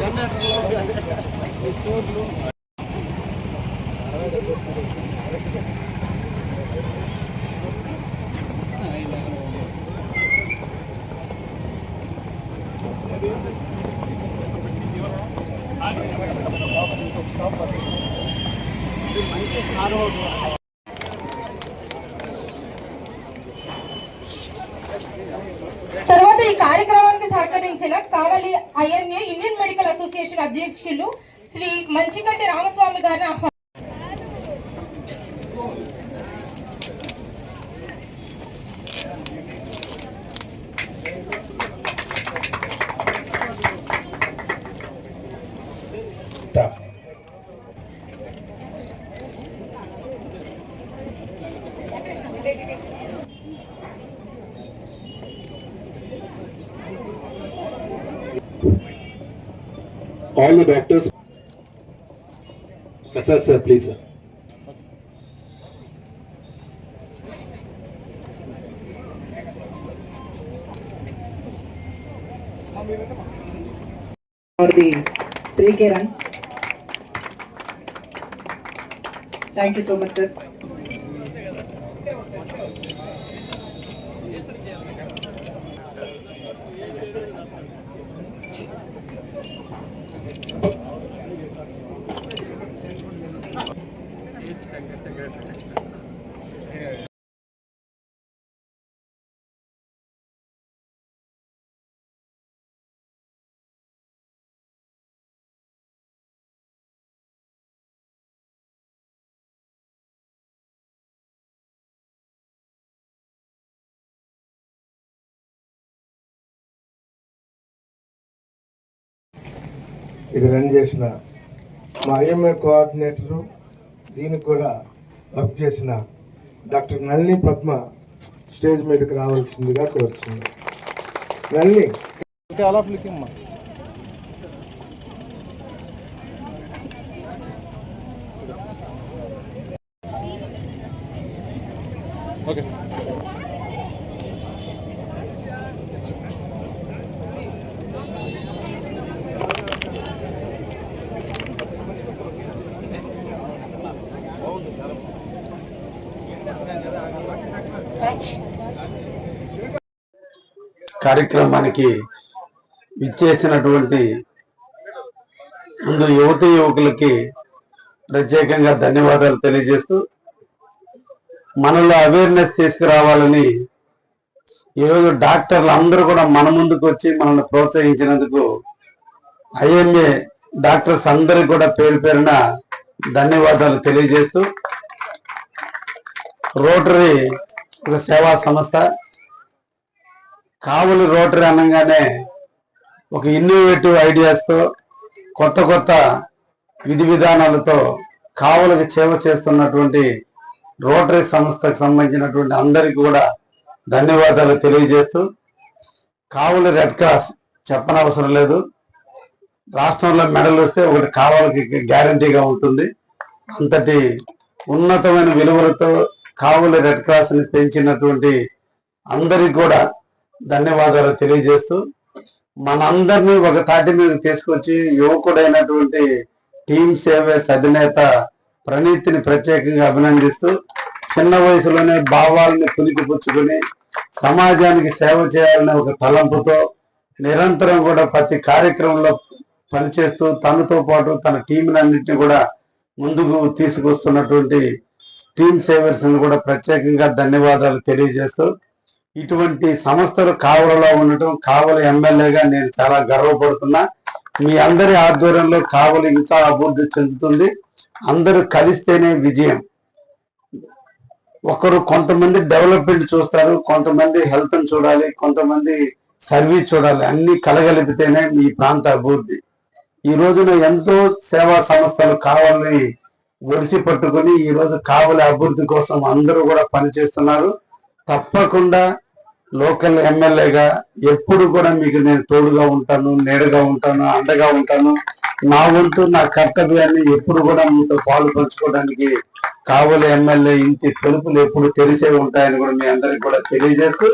జనరేటర్లు స్టోర్లు తర్వాత ఈ కార్యక్రమానికి సహకరించిన Kavali IMA Indian medical association అధ్యక్షులు శ్రీ మంచికంటి రామస్వామి గారిని all the doctors. Sir, sir, please, sir. for the 3K run. Thank you so much, sir. ఇది రన్ చేసిన మా ఐఎంఏ కోఆర్డినేటరు దీనికి కూడా వర్క్ చేసిన డాక్టర్ నళిని పద్మ స్టేజ్ మీదకి రావాల్సిందిగా కోరుచున్నాను. నళిని. Okay sir. కార్యక్రమానికి ఇచ్చేసినటువంటి ముందు యువతి యువకులకి ప్రత్యేకంగా ధన్యవాదాలు తెలియజేస్తూ మనలో అవేర్నెస్ తీసుకురావాలని ఈరోజు డాక్టర్లు అందరూ కూడా మన ముందుకు వచ్చి మనల్ని ప్రోత్సహించినందుకు ఐఎంఏ డాక్టర్స్ అందరికి కూడా పేరు పేరున ధన్యవాదాలు తెలియజేస్తూ రోటరీ ఒక సేవా సంస్థ. కావులు రోటరీ అనగానే ఒక ఇన్నోవేటివ్ ఐడియాస్తో కొత్త కొత్త విధి విధానాలతో కావులకు సేవ చేస్తున్నటువంటి రోటరీ సంస్థకు సంబంధించినటువంటి అందరికీ కూడా ధన్యవాదాలు తెలియజేస్తూ కావలి రెడ్ క్రాస్ చెప్పనవసరం లేదు. రాష్ట్రంలో మెడల్ వస్తే ఒకటి కావాలకి గ్యారంటీగా ఉంటుంది. అంతటి ఉన్నతమైన విలువలతో కావలి రెడ్ క్రాస్ని పెంచినటువంటి అందరికి కూడా ధన్యవాదాలు తెలియజేస్తూ మనందరినీ ఒక తాటి మీద తీసుకొచ్చి యువకుడైనటువంటి టీమ్ సేవేస్ అధినేత ప్రణీత్ని ప్రత్యేకంగా అభినందిస్తూ చిన్న వయసులోనే భావాలను పులికిపుచ్చుకొని సమాజానికి సేవ చేయాలనే ఒక తలంపుతో నిరంతరం కూడా ప్రతి కార్యక్రమంలో పనిచేస్తూ తనతో పాటు తన టీంలన్నింటినీ కూడా ముందుకు తీసుకొస్తున్నటువంటి టీమ్ సేవర్స్ కూడా ప్రత్యేకంగా ధన్యవాదాలు తెలియజేస్తూ ఇటువంటి సంస్థలు కావలలో ఉండటం కావలి ఎమ్మెల్యేగా నేను చాలా గర్వపడుతున్నా. మీ అందరి ఆధ్వర్యంలో కావలి ఇంకా అభివృద్ధి చెందుతుంది. అందరూ కలిస్తేనే విజయం. ఒకరు కొంతమంది డెవలప్మెంట్ చూస్తారు కొంతమంది హెల్త్ చూడాలి కొంతమంది సర్వీస్ చూడాలి అన్ని కలగలిపితేనే మీ ప్రాంత అభివృద్ధి. ఈ రోజున ఎంతో సేవా సంస్థలు కావాలని ఒడిసి పట్టుకుని ఈరోజు కావలి అభివృద్ధి కోసం అందరూ కూడా పనిచేస్తున్నారు తప్పకుండా లోకల్ ఎమ్మెల్యేగా ఎప్పుడు కూడా మీకు నేను తోడుగా ఉంటాను నేడుగా ఉంటాను అండగా ఉంటాను. నా వంతు నా కర్తవ్యాన్ని ఎప్పుడు కూడా మీతో పాలు పంచుకోవడానికి కావలి ఎమ్మెల్యే ఇంటి తలుపులు ఎప్పుడు తెరిసే ఉంటాయని కూడా మీ అందరికి కూడా తెలియజేస్తూ